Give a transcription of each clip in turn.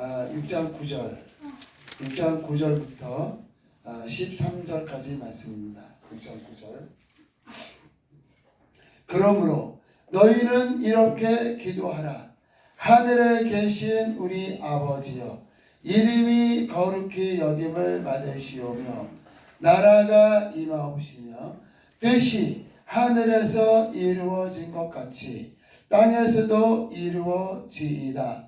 아, 6장 9절 6장 9절부터 아, 13절까지 말씀입니다. 6장 9절 그러므로 너희는 이렇게 기도하라 하늘에 계신 우리 아버지여 이름이 거룩히 여김을 받으시오며 나라가 임하옵시며 뜻이 하늘에서 이루어진 것 같이 땅에서도 이루어지이다.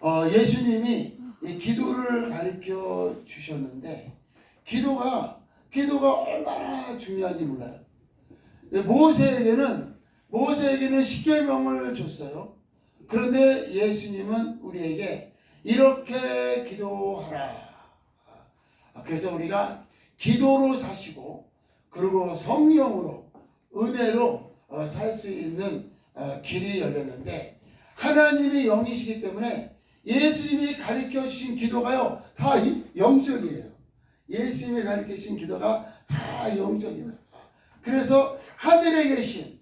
어, 예수님이 이 기도를 가르쳐 주셨는데 기도가 기도가 얼마나 중요한지 몰라요. 모세에게는 모세에게는 십계명을 줬어요. 그런데 예수님은 우리에게 이렇게 기도하라. 그래서 우리가 기도로 사시고 그리고 성령으로 은혜로 어, 살수 있는 어, 길이 열렸는데 하나님이 영이시기 때문에 예수님이 가르쳐 주신 기도가요 다 이- 영적이에요. 예수님이 가르쳐 주신 기도가 다 영적이다. 그래서 하늘에 계신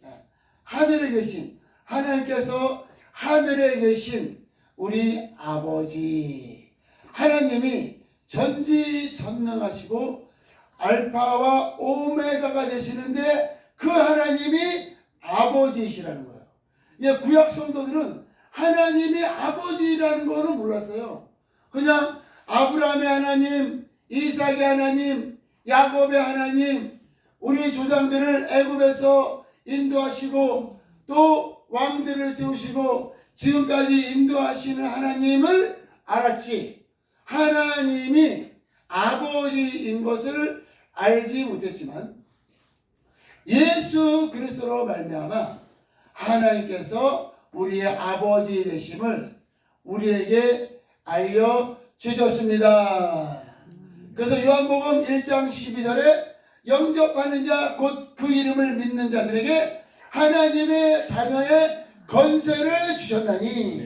하늘에 계신 하나님께서 하늘에 계신 우리 아버지 하나님이 전지전능하시고 알파와 오메가가 되시는데 그 하나님이 아버지이시라는 거예요. 예, 구약 성도들은 하나님이 아버지라는 거는 몰랐어요. 그냥 아브라함의 하나님, 이삭의 하나님, 야곱의 하나님, 우리 조상들을 애굽에서 인도하시고 또 왕들을 세우시고 지금까지 인도하시는 하나님을 알았지. 하나님이 아버지인 것을 알지 못했지만 예수 그리스도로 말미암아 하나님께서 우리의 아버지 되심을 우리에게 알려 주셨습니다. 그래서 요한복음 1장 12절에 영접하는 자 곧 그 이름을 믿는 자들에게 하나님의 자녀의 건세를 주셨나니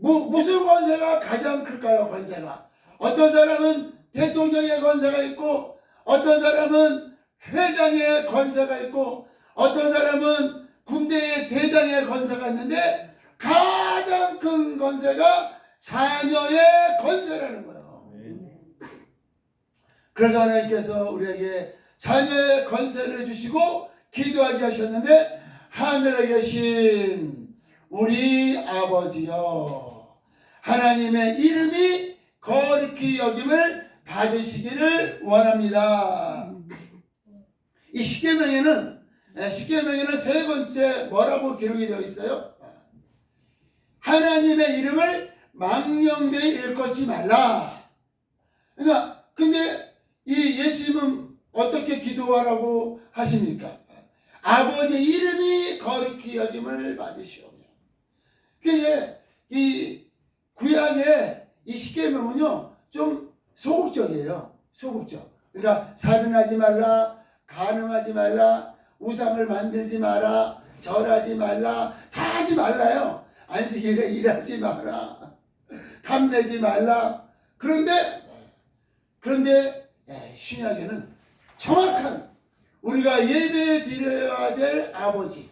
무, 무슨 권세가 가장 클까요? 권세가 어떤 사람은 대통령의 권세가 있고 어떤 사람은 회장의 권세가 있고 어떤 사람은 군대의 대장의 권세가 있는데 가장 큰 권세가 자녀의 권세라는 거예요. 그래서 하나님께서 우리에게 자녀의 권세를 주시고 기도하게 하셨는데 하늘에 계신 우리 아버지여 하나님의 이름이 거룩히 여김을 받으시기를 원합니다. 이 십계명에는 예, 십계명에는 세 번째 뭐라고 기록이 되어 있어요? 하나님의 이름을 망령되이 일컫지 말라. 그러니까 근데 이 예수님은 어떻게 기도하라고 하십니까? 아버지 이름이 거룩히 여김을 받으시오며. 그게 이 구약의 이 십계명은요 좀 소극적이에요. 소극적. 그러니까 살인하지 말라, 간음하지 말라, 우상을 만들지 마라, 절하지 말라, 다 하지 말라요. 안식일에 일하지 마라, 탐내지 말라. 그런데 그런데 예, 신약에는 정확한 우리가 예배 드려야 될 아버지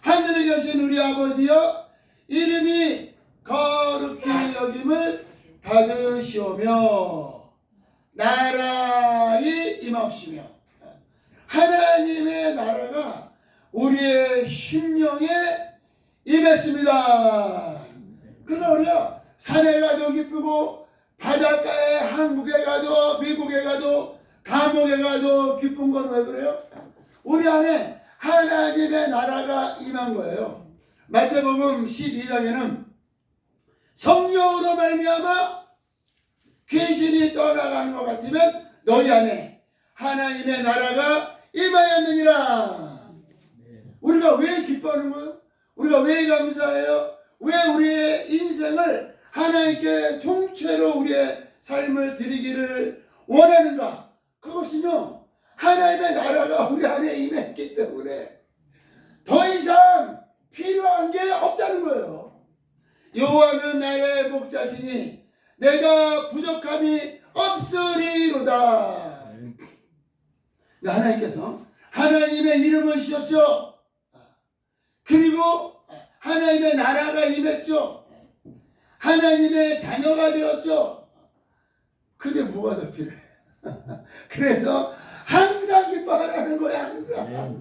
하늘에 계신 우리 아버지여 이름이 거룩히 여김을 받으시오며 나라의 임하시며 하나님의 나라가 우리의 심령에 임했습니다. 그러나 산에 가도 기쁘고 바닷가에 한국에 가도 미국에 가도 감옥에 가도 기쁜 건 왜 그래요? 우리 안에 하나님의 나라가 임한 거예요. 마태복음 12장에는 성령으로 말미암아 귀신이 떠나가는 것 같으면 너희 안에 하나님의 나라가 임하였느니라. 우리가 왜 기뻐하는 거예요? 우리가 왜 감사해요? 왜 우리의 인생을 하나님께 통째로 우리의 삶을 드리기를 원하는가? 그것은요, 하나님의 나라가 우리 안에 임했기 때문에 더 이상 필요한 게 없다는 거예요. 여호와는 나의 목자시니 내가 부족함이 없으리로다. 하나님께서 하나님의 이름을 씌웠죠. 그리고 하나님의 나라가 임했죠. 하나님의 자녀가 되었죠. 근데 뭐가 더 필요해? 그래서 항상 기뻐하라는 거야, 항상.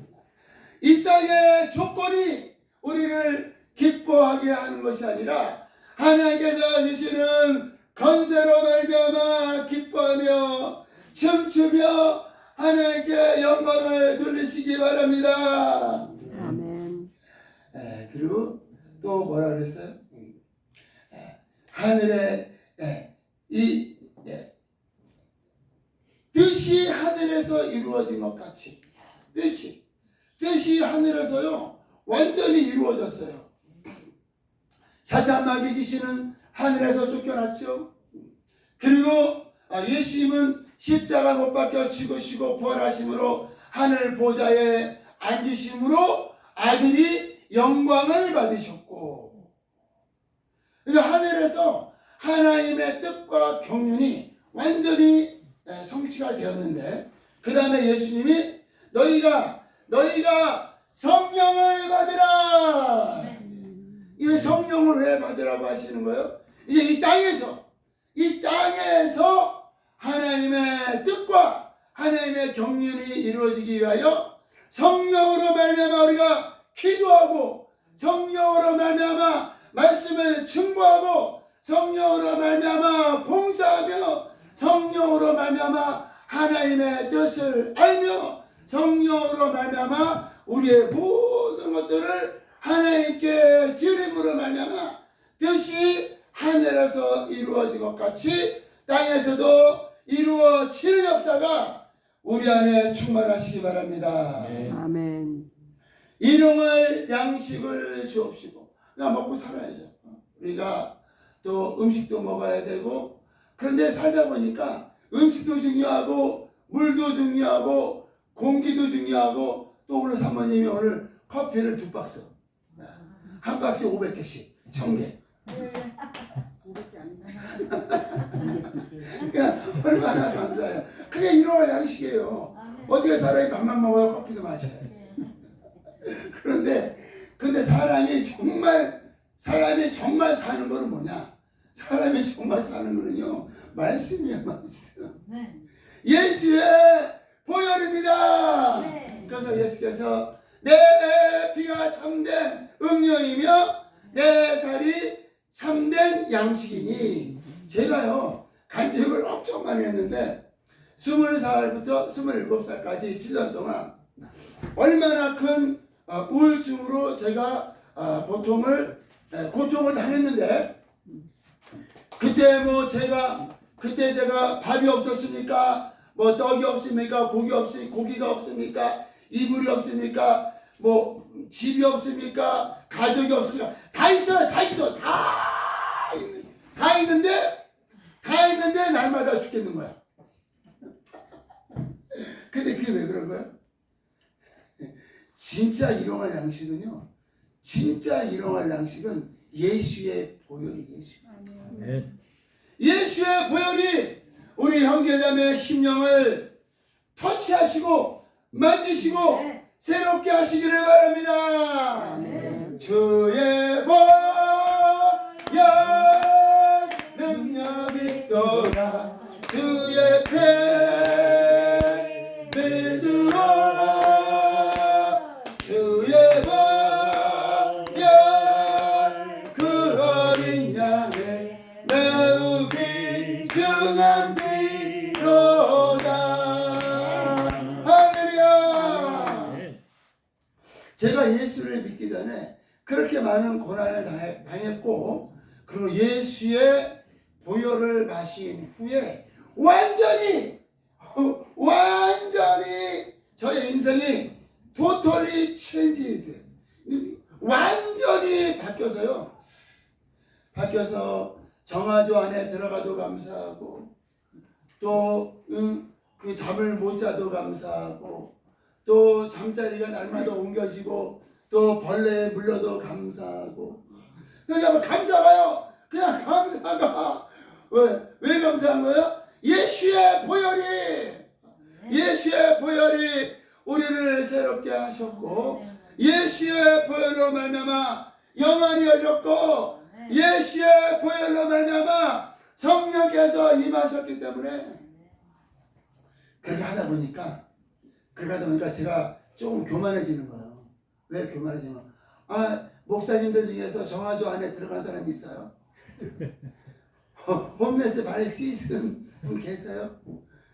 이 땅의 조건이 우리를 기뻐하게 하는 것이 아니라 하나님께서 주시는 건세로 말미암아 기뻐하며 춤추며 하나님께 영광을 돌리시기 바랍니다. 아멘. 에, 그리고 또 뭐라 그랬어요? 음. 에, 하늘에 에, 이 예, 뜻이 하늘에서 이루어진 것 같이 뜻이 뜻이 하늘에서요 완전히 이루어졌어요. 사탄 마귀 귀신은 하늘에서 쫓겨났죠. 그리고 아, 예수님은 십자가 못 박혀 죽으시고 부활하심으로 하늘 보좌에 앉으심으로 아들이 영광을 받으셨고. 그러니까 하늘에서 하나님의 뜻과 경륜이 완전히 예, 성취가 되었는데 그 다음에 예수님이 너희가 너희가 성령을 받으라! 이 성령을 왜 받으라고 하시는 거예요? 이제 이 땅에서 이 땅에서 하나님의 뜻과 하나님의 경륜이 이루어지기 위하여 성령으로 말미암아 우리가 기도하고 성령으로 말미암아 말씀을 충고하고 성령으로 말미암아 봉사하며 성령으로 말미암아 하나님의 뜻을 알며 성령으로 말미암아 우리의 모든 것들을 하나님께 드림으로 말미암아 뜻이 하늘에서 이루어진 것 같이 땅에서도 이루어지는 역사가 우리 안에 충만하시기 바랍니다. 아멘. 일용할 양식을 주옵시고 그냥 먹고 살아야죠. 우리가 또 음식도 먹어야 되고 그런데 살다 보니까 음식도 중요하고 물도 중요하고 공기도 중요하고 또 오늘 사모님이 오늘 커피를 두 박스 한 박스 500개씩 1000개 그러니까 얼마나 감사해요. 그게 일용할 양식이에요. 어떻게 사람이 밥만 먹어요? 커피도 마셔야지. 그런데 근데 사람이 정말 사람이 정말 사는 거는 뭐냐? 사람이 정말 사는 거는요 말씀이야 말씀. 예수의 보혈입니다. 네. 그래서 예수께서 내 피가 참된 음료이며 내 살이 참된 양식이니 제가요 간증을 엄청 많이 했는데 스물 살부터 스물일곱 살까지 7년 동안 얼마나 큰 어, 우울증으로 제가 어, 고통을 에, 고통을 당했는데 그때 뭐 제가 그때 제가 밥이 없었습니까? 뭐 떡이 없습니까? 고기 없으 고기가 없습니까? 이불이 없습니까? 뭐 집이 없습니까? 가족이 없습니까? 다 있어요, 다 있어, 다 다 있는데 다 있는데 날마다 죽겠는 거야. 근데 그게 왜 그런 거야? 진짜 일용할 양식은요. 진짜 일용할 양식은 예수의 보혈이 예수. 예수의 보혈이 우리 형제자매의 심령을 터치하시고 만지시고 네. 새롭게 하시기를 바랍니다. 아멘. 주의 보혈 있도다 주의 피 믿으라 주의 보혈 그 어린 양의 매우 귀중한 예수를 믿기 그렇게 많은 고난을 당했고 그리고 예수의 보혈을 마신 후에 완전히 어, 완전히 저의 인생이 토털리 체인지드 완전히 바뀌어서요. 바뀌어서 정화조 안에 들어가도 감사하고 또그 잠을 못 자도 감사하고 또 잠자리가 날마다 옮겨지고 또 벌레에 물려도 감사하고. 그냥 감사가요. 그냥 감사가 왜, 왜 감사한 거예요? 예수의 보혈이 예수의 보혈이 우리를 새롭게 하셨고 예수의 보혈로 말미암아 영안이 열렸고 예수의 보혈로 말미암아 성령께서 임하셨기 때문에 그렇게 하다 보니까 그렇게 하다 보니까 제가 조금 교만해지는 거예요. 왜 교만해지면 아 목사님들 중에서 정화조 안에 들어간 사람이 있어요. 어, 홈레스 발 씻은 분 계세요.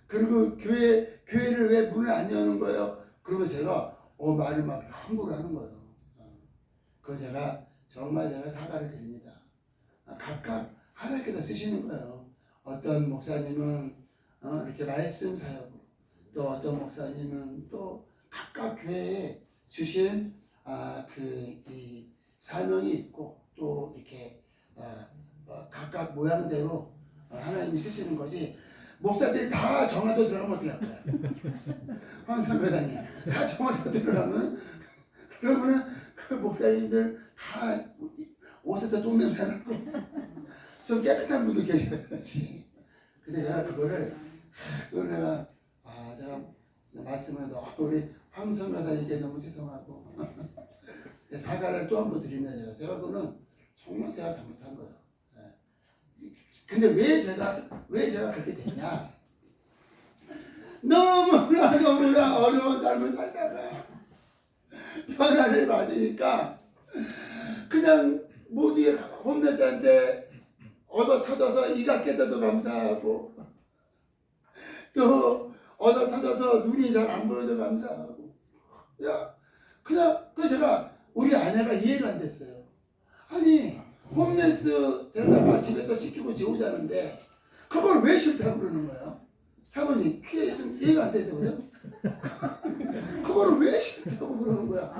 그리고 교회 교회를 왜 문을 안 여는 거예요? 그러면 제가 어 말을 막 함부로 하는 거예요. 그걸 제가 정말 제가 사과를 드립니다. 아, 각각 하나님께서 쓰시는 거예요. 어떤 목사님은 어, 이렇게 말씀 사역으로 또 어떤 목사님은 또 각각 교회에 주신 아, 그 이 사명이 있고 또 이렇게 어, 어, 각각 모양대로 어, 하나님이 쓰시는 거지 목사들이 다 정화도 들어가면 어떻게 할 거야? 황선배당이 다 정화도 들어가면 그러면은 그 목사님들 다 옷에다 똥냄새 나고 좀 깨끗한 분도 계셔야지. 근데 내가 그거를 그걸 내가 아 제가 말씀을 너무 우리 황선배당에게 너무 죄송하고 사과를 또 한번 제가 제가 그거는 정말 제가 잘못한 거예요. 예. 근데 왜 제가 왜 제가 그렇게 됐냐? 너무나 너무나 어려운 삶을 살다가 변화를 받으니까 그냥 모두의 홈레스한테 얻어 터져서 이가 깨져도 감사하고 또 얻어 터져서 눈이 잘 안 보여도 감사하고 야 그냥 그 제가 우리 아내가 이해가 안 됐어요. 아니 홈레스 데려다가 집에서 시키고 재우자는데 그걸 왜 싫다고 그러는 거야? 사모님 그게 좀 이해가 안 그래요? 그거를 왜 싫다고 그러는 거야?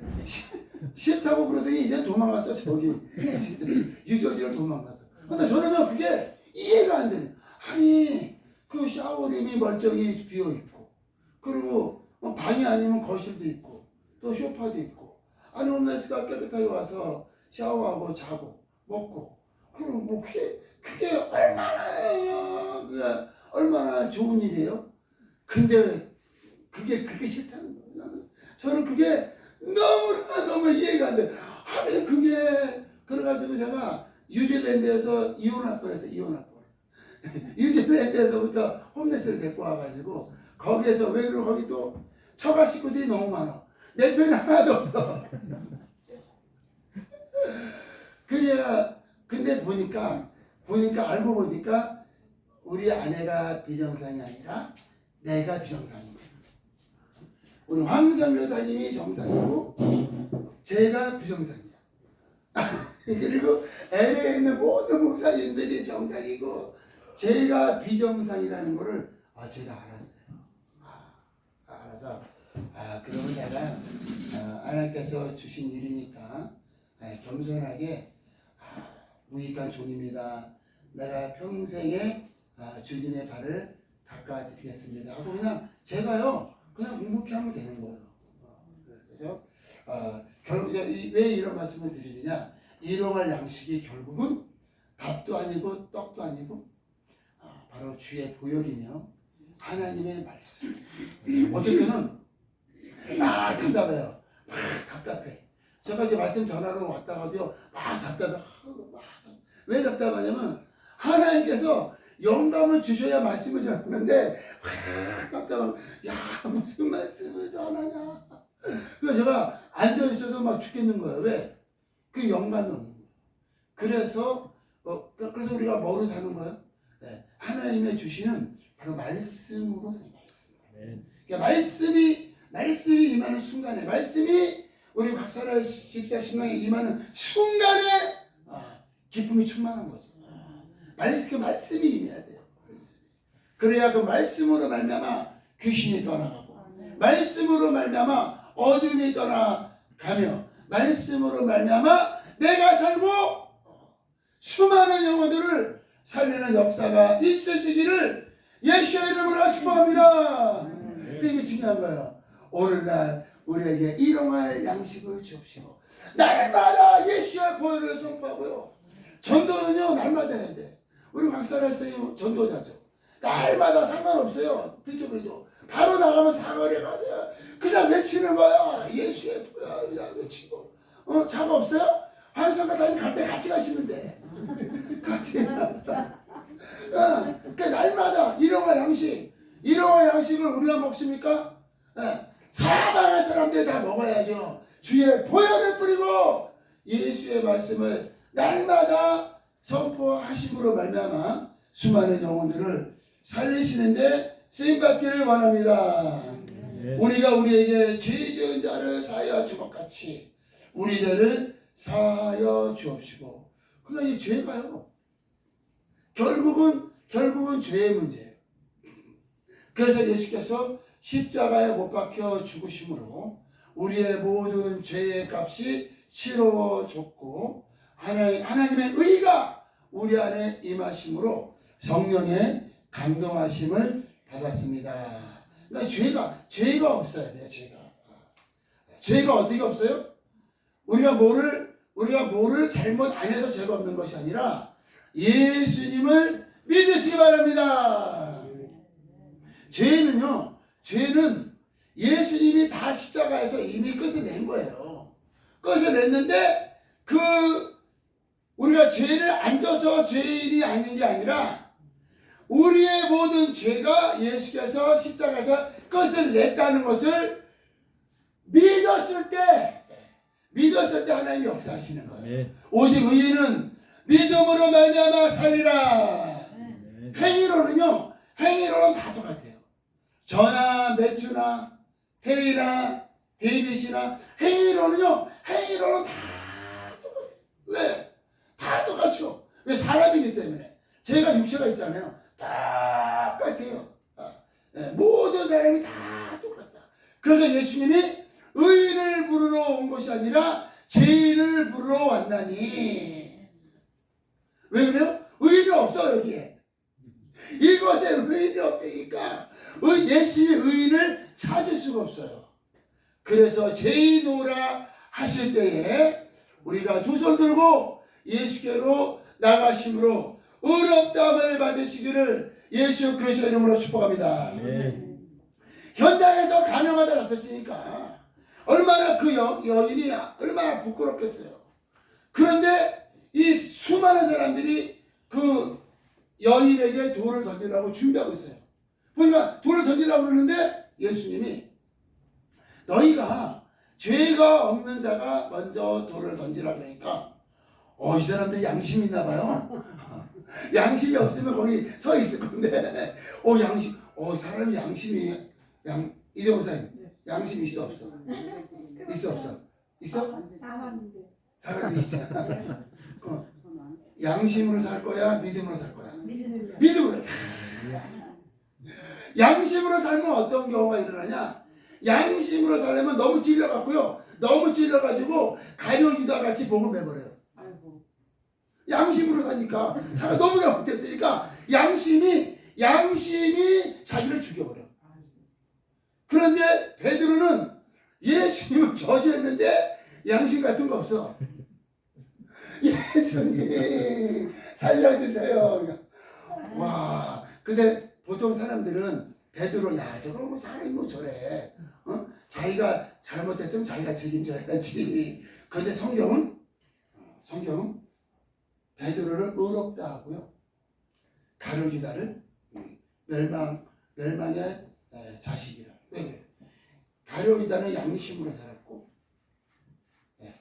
싫다고 그러더니 이제 도망갔어 저기 유저지를 도망갔어. 근데 저는요 그게 이해가 안 되는. 아니 그 샤워룸이 멀쩡히 비어 있고 그리고 뭐 방이 아니면 거실도 있고 또 소파도 있고 아니 홈레스가 깨끗하게 와서 샤워하고 자고 먹고 그리고 뭐 그게 그게 얼마나 그게 얼마나 좋은 일이에요. 근데 그게 그게 싫다는 거예요. 저는 그게 너무나 너무 이해가 안 돼. 아니 그게 그래가지고 제가 뉴질랜드에서 이혼할 뻔했어 이혼할 뻔. 뉴질랜드에서부터 홈레스를 데리고 와가지고 거기에서 왜 그러고 거기 또 처가 식구들이 너무 많아. 내편 하나도 없어. 그냥 근데 보니까 보니까 알고 보니까 우리 아내가 비정상이 아니라 내가 비정상인 거야. 우리 황선 여사님이 정상이고 제가 비정상이야. 그리고 LA에 있는 모든 목사님들이 정상이고 제가 비정상이라는 거를 아 제가 알았어요. 아, 알아서 아 그러면 내가 아, 하나님께서 주신 일이니까 아, 겸손하게 아, 무익한 종입니다. 내가 평생에 아, 주님의 발을 닦아드리겠습니다. 하고 그냥 제가요 그냥 묵묵히 하면 되는 거예요. 어, 그래서 어, 결국 왜 이런 말씀을 드리느냐? 일용할 양식이 결국은 밥도 아니고 떡도 아니고 아, 바로 주의 보혈이며 하나님의 말씀. 때는 막 답답해요. 막 답답해. 제가 이제 말씀 전하러 왔다가도요 막 답답해. 막 답- 왜 답답하냐면 하나님께서 영감을 주셔야 말씀을 전하는데 막 답답한 야 무슨 말씀을 전하냐. 그래서 제가 앉아 있어도 막 죽겠는 거예요. 왜? 그 영감이 없는 거예요. 그래서 어, 그- 그래서 우리가 뭐로 사는 거예요? 네, 하나님의 주시는 바로 말씀으로 사는 말씀. 그러니까 말씀이 말씀이 임하는 순간에 말씀이 우리 박사라 집사 신랑에 임하는 순간에 아, 기쁨이 충만한 거죠. 말씀 그 말씀이 임해야 돼요. 그래야 그 말씀으로 말미암아 귀신이 떠나가고 말씀으로 말미암아 어둠이 떠나가며 말씀으로 말미암아 내가 살고 수많은 영혼들을 살리는 역사가 있으시기를 예수의 이름으로 축복합니다. 근데 이게 중요한 거예요. 오늘날 우리에게 일용할 양식을 주옵시고 날마다 예수의 보혈을 선포하고요. 전도는요 날마다 해야 돼. 우리 선생님 전도자죠. 날마다 상관없어요. 비도비도 바로 나가면 사거리 가세요. 그냥 외치는 거야. 예수의 보혈이라 외치고. 어 자가 없어요? 환상가 다니 갈때 같이 가시면 돼. 같이 가서. 어, 그 날마다 일용할 양식, 일용할 양식을 우리가 먹습니까? 예, 사방의 사람들이 다 먹어야죠. 주의 보혈을 뿌리고 예수의 말씀을 날마다 선포하심으로 말미암아 수많은 영혼들을 살리시는데 쓰임 받기를 원합니다. 우리가 우리에게 죄 지은 자를 사하여 주먹같이 우리 죄를 사하여 주옵시고 이 죄가요 결국은 결국은 죄의 문제예요. 그래서 예수께서 십자가에 못 박혀 죽으심으로 우리의 모든 죄의 값이 치러졌고 하나님, 하나님의 의가 우리 안에 임하심으로 성령의 감동하심을 받았습니다. 그러니까 죄가 죄가 없어야 돼요. 죄가 죄가 어떻게 없어요? 우리가 뭐를 우리가 뭐를 잘못 안 해서 죄가 없는 것이 아니라 예수님을 믿으시기 바랍니다. 죄는요, 죄는 예수님이 다 십자가에서 이미 끝을 낸 거예요. 끝을 냈는데 그 우리가 죄를 안 져서 죄인이 아닌 게 아니라 우리의 모든 죄가 예수께서 십자가에서 끝을 냈다는 것을 믿었을 때 믿었을 때 하나님이 역사하시는 거예요. 오직 의인은 믿음으로 말미암아 살리라. 행위로는요. 행위로는 다 똑같아요. 저나 매튜나 태희나 데이빗이나 행위로는요. 행위로는 다 똑같아요. 왜? 다 똑같죠. 왜 사람이기 때문에. 제가 육체가 있잖아요. 다 똑같아요. 아, 예, 모든 사람이 다 똑같다. 그래서 예수님이 의인을 부르러 온 것이 아니라 죄인을 부르러 왔나니. 왜 그래요? 의인이 없어 여기에. 이곳에 의인이 없으니까 의- 예수님이 의인을 찾을 수가 없어요. 그래서 오라 하실 때에 우리가 두 손 들고 예수께로 나가심으로 의롭다함을 받으시기를 예수 그리스도의 이름으로 축복합니다. 현장에서 가늠하다 잡혔으니까 얼마나 그 여, 여인이 얼마나 부끄럽겠어요. 그런데 이 수많은 사람들이 그 여인에게 돌을 던지려고 준비하고 있어요. 보니까 돌을 던지려고 그러는데 예수님이 너희가 죄가 없는 자가 먼저 돌을 던지라 그러니까 어 이 사람들 양심이 있나 봐요. 양심이 없으면 거기 서 있을 건데 어 양심 어 사람이 양심이 양 이정사님 양심 있어 없어? 있어 없어? 있어? 사람인데 사람이 있잖아. 어, 양심으로 살 거야 믿음으로 살 거야? 믿음을 믿음으로 양심으로 살면 어떤 경우가 일어나냐? 양심으로 살려면 너무 찔려갖고요. 너무 찔려가지고 가려주다 같이 목을 매버려요. 양심으로 사니까 자가 너무 잘못했으니까 양심이 양심이 자기를 죽여버려. 그런데 베드로는 예수님을 저주했는데 양심 같은 거 없어. 예수님 살려주세요. 와 근데 보통 사람들은 베드로 야 저거 뭐 사람이 뭐 저래. 어? 자기가 잘못했으면 자기가 책임져야지. 그런데 성경은 성경은 베드로를 의롭다 하고요. 가룟유다를 멸망 멸망의 에, 자식이라. 왜 그래요? 가룟유다는 양심으로 살았고 예,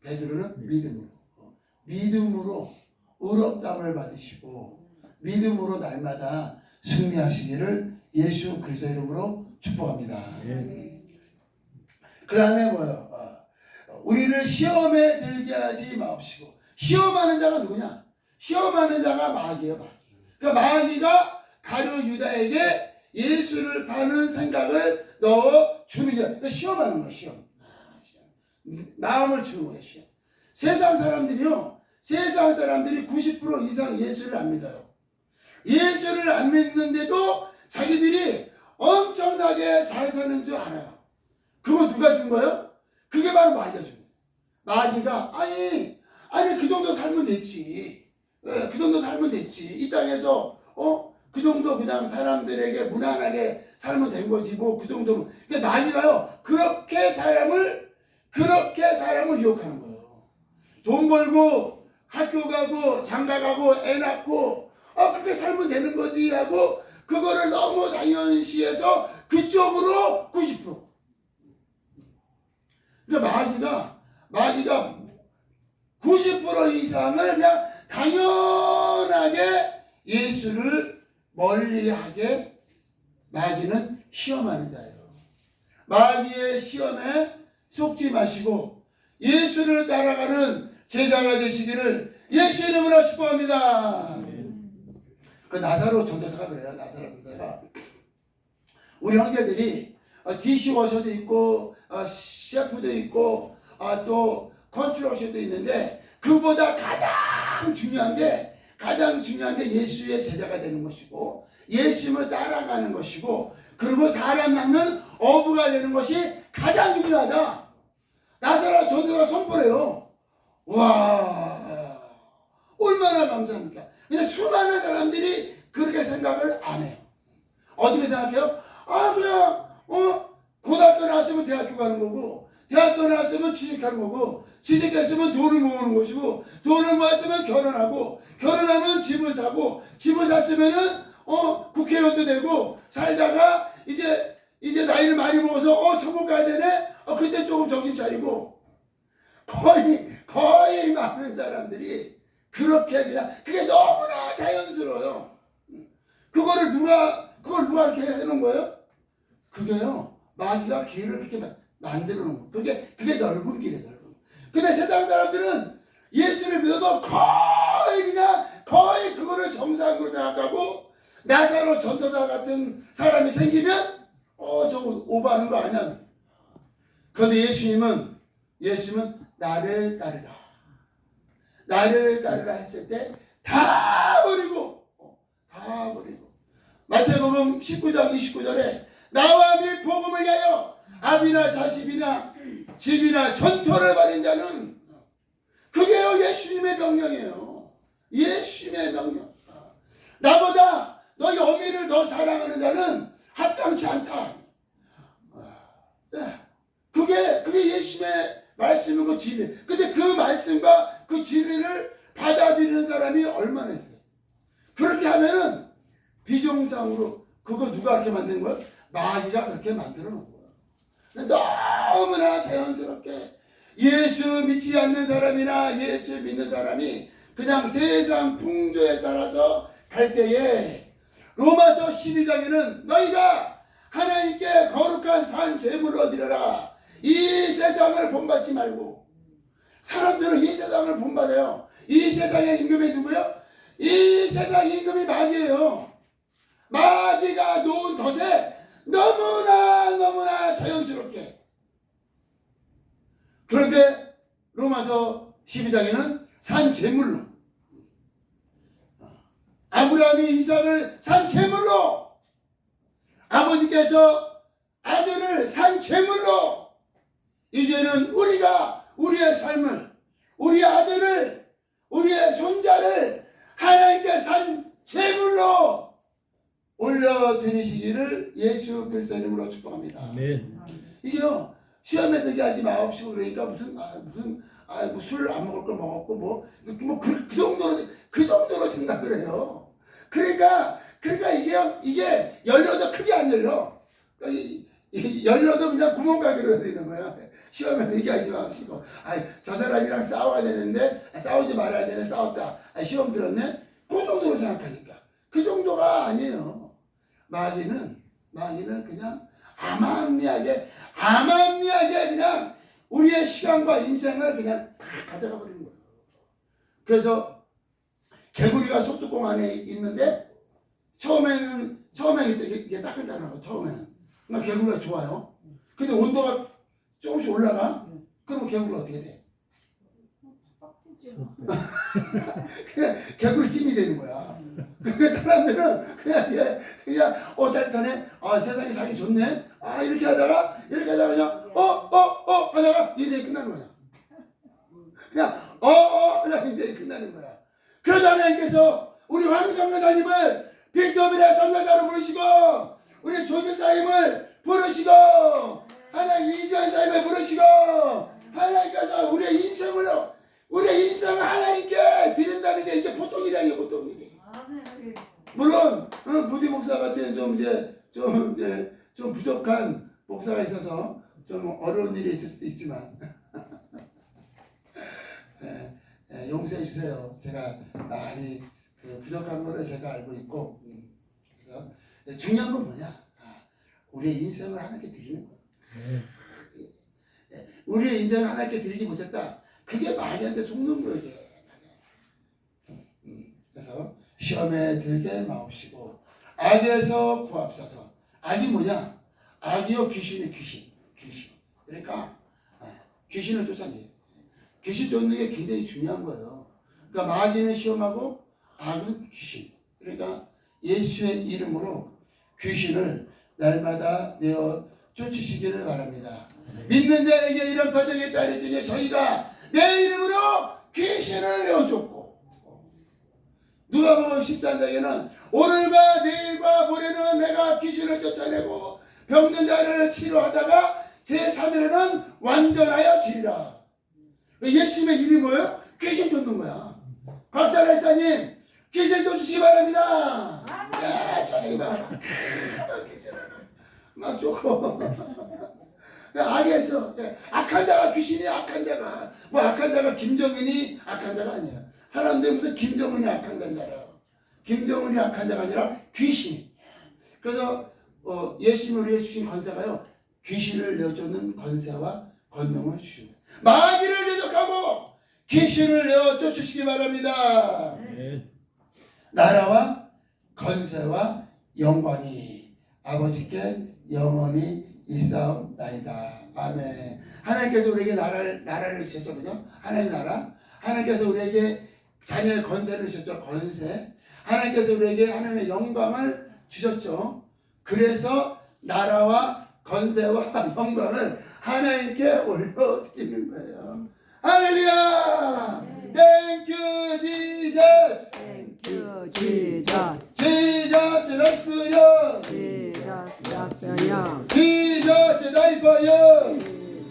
베드로는 믿음으로. 어, 믿음으로 의롭다함을 받으시고 믿음으로 날마다 승리하시기를 예수 그리스도 이름으로 축복합니다. 그 다음에 뭐요? 어, 우리를 시험에 들게 하지 마옵시고 시험하는 자가 누구냐? 시험하는 자가 마귀예요, 마귀. 그러니까 마귀가 가룟 유다에게 예수를 파는 생각을 넣어 주는 게 그러니까 시험하는 거예요, 시험. 아, 마음을 주는 거예요, 시험. 세상 사람들이요, 세상 사람들이 90% 이상 예수를 안 믿어요. 예수를 안 믿는데도 자기들이 엄청나게 잘 사는 줄 알아요. 그거 누가 준 거예요? 그게 바로 마귀가 준 거예요. 마귀가 아니 아니 그 정도 살면 됐지. 예, 그 정도 살면 됐지. 이 땅에서 어? 그 정도 그냥 사람들에게 무난하게 살면 된 거지 뭐 그 정도면 그러니까 마귀가요 그렇게 사람을 그렇게 사람을 유혹하는 거예요 돈 벌고 학교 가고 장가 가고 애 낳고 아 그렇게 살면 되는 거지 하고 그거를 너무 당연시해서 그쪽으로 90% 그러니까 마귀가 마귀가 90% 이상을 그냥 당연하게 예수를 멀리하게 마귀는 시험하는 자예요. 마귀의 시험에 속지 마시고 예수를 따라가는 제자가 되시기를 예수 이름으로 축복합니다. 그 나사로 전도사가 그래요. 나사로 전도사가 우리 형제들이 어, 디시워셔도 있고 어, 셰프도 있고 아, 또 컨트롤셔도 있는데 그보다 가장 중요한 게 가장 중요한 게 예수의 제자가 되는 것이고 예수님을 따라가는 것이고 그리고 사람 낳는 어부가 되는 것이 가장 중요하다. 나사라 전도가 선포해요. 와 감사합니까? 근데 수많은 사람들이 그렇게 생각을 안 해요. 어떻게 생각해요? 아 그냥 어 고등학교 나왔으면 대학교 가는 거고 대학교 나왔으면 취직하는 거고 취직했으면 돈을 모으는 것이고 돈을 모았으면 결혼하고 결혼하면 집을 사고 집을 샀으면은 어 국회의원도 되고 살다가 이제 이제 나이를 많이 먹어서 어 천국 가야 되네 어 그때 조금 정신 차리고 거의 거의 많은 사람들이 그렇게 그냥 그게 너무나 자연스러워요. 그거를 누가 그걸 누가 이렇게 해놓은 거예요? 그게요 마귀가 길을 그렇게 마- 만들어 놓은 거. 그게 그게 넓은 길이에요. 넓은. 길. 근데 세상 사람들은 예수를 믿어도 거의 그냥 거의 그거를 정상으로 생각하고 나사로 전도사 같은 사람이 생기면 어 저거 오버하는 거 아니야. 그런데 예수님은 예수님은 나를 따르라. 나를 따르라 했을 때 다 버리고 어, 다 버리고 마태복음 19장 29절에 나와 및 복음을 위하여 아비나 자식이나 집이나 전토를 벌인 자는 그게요 예수님의 명령이에요. 예수님의 명령. 나보다 너희 어미를 더 사랑하는 자는 합당치 않다. 네. 그게 그게 예수님의 말씀이고 진리. 근데 그 말씀과 그 진리를 받아들이는 사람이 얼마나 있어요. 그렇게 하면은 비정상으로 그거 누가 그렇게 만든 거야? 마귀가 그렇게 만들어 놓은 거야. 너무나 자연스럽게 예수 믿지 않는 사람이나 예수 믿는 사람이 그냥 세상 풍조에 따라서 갈 때에 로마서 12장에는 너희가 하나님께 거룩한 산 제물로 드려라. 이 세상을 본받지 말고 사람들은 이 세상을 본받아요. 이 세상의 임금이 누구요? 이 세상 임금이 마귀예요. 마귀가 놓은 덫에 너무나 너무나 자연스럽게 그런데 로마서 12장에는 산 제물로 아브라함이 이삭을 산 제물로 아버지께서 아들을 산 제물로 이제는 우리가 우리의 삶을 우리 아들을 우리의 손자를 하나님께 산 제물로 올려드리시기를 예수 그리스도 이름으로 축복합니다. 아멘. 이게요 시험에 들게 하지 마옵시고 그러니까 무슨 아, 무슨 아술안 먹을 걸 먹었고 뭐뭐그 그 정도로 그 정도로 생각을 해요. 그러니까 그러니까 이게 이게 열려도 크게 안 열려. 그러니까 이, 이 열려도 그냥 구멍 가기로 되는 거야. 시험에 얘기하지 마시고, 아 저 사람이랑 싸워야 되는데 아, 싸우지 말아야 되네 싸웠다. 아, 시험 들었네. 그 정도로 생각하니까 그 정도가 아니에요. 마귀는 마귀는 그냥 암암리하게 암암리하게 그냥 우리의 시간과 인생을 그냥 다 가져가 버리는 거예요. 그래서 개구리가 속뚜껑 안에 있는데 처음에는 처음에 이게 따끈따끈하고 처음에는 그러니까 개구리가 좋아요. 근데 온도가 조금씩 올라가 그러면 개구리가 어떻게 돼? 그냥 결국 찜이 되는 거야. 그 사람들은 그냥 그냥, 그냥 어 따뜻하네. 아 세상이 살기 좋네. 아 이렇게 하다가 이렇게 하다가 그냥 어 어 어 하다가 인생이 끝나는 거야. 그냥 어 어 하다가 인생이 끝나는 거야. 그러다 하나님께서 우리 황성교사님을 빅토비라 선교사로 부르시고 우리 조교사님을 부르시고 하나님 이전사님을 부르시고 하나님께서 우리의 인생으로 우리의 인생을 하나님께 드린다는 게 이게 보통 일이 아니에요 보통 일이. 물론 어, 부디 목사 같은 좀 이제 좀 이제 좀 부족한 목사가 있어서 좀 어려운 일이 있을 수도 있지만. 예, 예, 용서해 주세요. 제가 많이 그 부족한 거를 제가 알고 있고. 음, 그래서 중요한 건 뭐냐? 아, 우리의 인생을 하나님께 드리는 거예요 예, 우리의 인생을 하나님께 드리지 못했다. 그게 말이 안 돼. 속는 거예요 이게. 음, 그래서 시험에 들게 마옵시고 악에서 구합소서. 악이 뭐냐? 악이요 귀신이 귀신. 귀신. 그러니까 아, 귀신을 쫓아내요. 귀신 쫓는 게 굉장히 중요한 거예요. 그러니까 마귀는 시험하고 악은 귀신. 그러니까 예수의 이름으로 귀신을 날마다 내어 쫓으시기를 바랍니다 믿는 자에게 이런 표정이 그랬지 저희가 내 이름으로 귀신을 내어줬고 누가복음 13장에는 오늘과 내일과 모레는 내가 귀신을 쫓아내고 병든 자를 치료하다가 제3일에는 완전하여 지리라. 예수님의 이름이 뭐예요? 귀신 쫓는 거야. 박사라사님 귀신 쫓으시기 바랍니다. 야, 저기 봐. 귀신을 막 쫓고. 악에서 악한 자가 귀신이 악한 자가 뭐 악한 자가 김정은이 악한 자가 아니야. 사람들이 무슨 김정은이 악한 자냐. 김정은이 악한 자가 아니라 귀신. 그래서 어, 예수님을 위해 주신 권세가요. 귀신을 내쫓는 권세와 권능을 주신 거예요. 마귀를 대적하고 귀신을 내어 쫓으시기 바랍니다. 나라와 권세와 영광이 아버지께 영원히 있사옵나이다. 아멘. 하나님께서 우리에게 나라를 나라를 주셨죠, 그죠? 하나님 나라. 하나님께서 우리에게 자녀의 권세를 주셨죠, 권세. 하나님께서 우리에게 하나님의 영광을 주셨죠. 그래서 나라와 권세와 영광을 하나님께 올려드리는 거예요. 할렐루야! Thank you, Jesus! You, Jesus. Jesus loves you! Jesus loves you. Jesus died for you! Jesus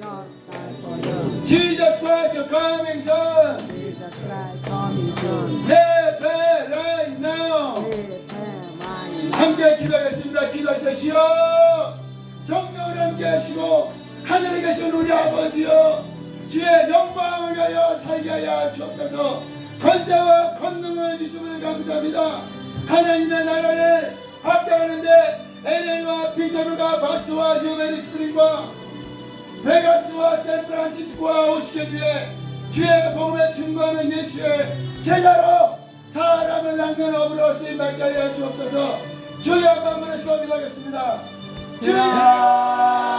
died for you. Jesus Christ, your coming Son! Jesus Christ coming soon. Live there right now! Right now. 함께 기도하겠습니다. 기도하십시오. 성령을 함께 하시고 하늘에 계신 우리 아버지여 주의 영광을 위하여 살게 하여 주옵소서 권세와 감사합니다. 하나님의 나라를 확장하는데 LA와 빅토르가 바스와 유메리 스프링과 베가스와 샌프란시스코와 오시게주에 주의 복음에 증거하는 예수의 제자로 사람을 낳는 업으로 쓰임받게 하여 주옵소서. 주여 한번 부르시고 기도하겠습니다. 주여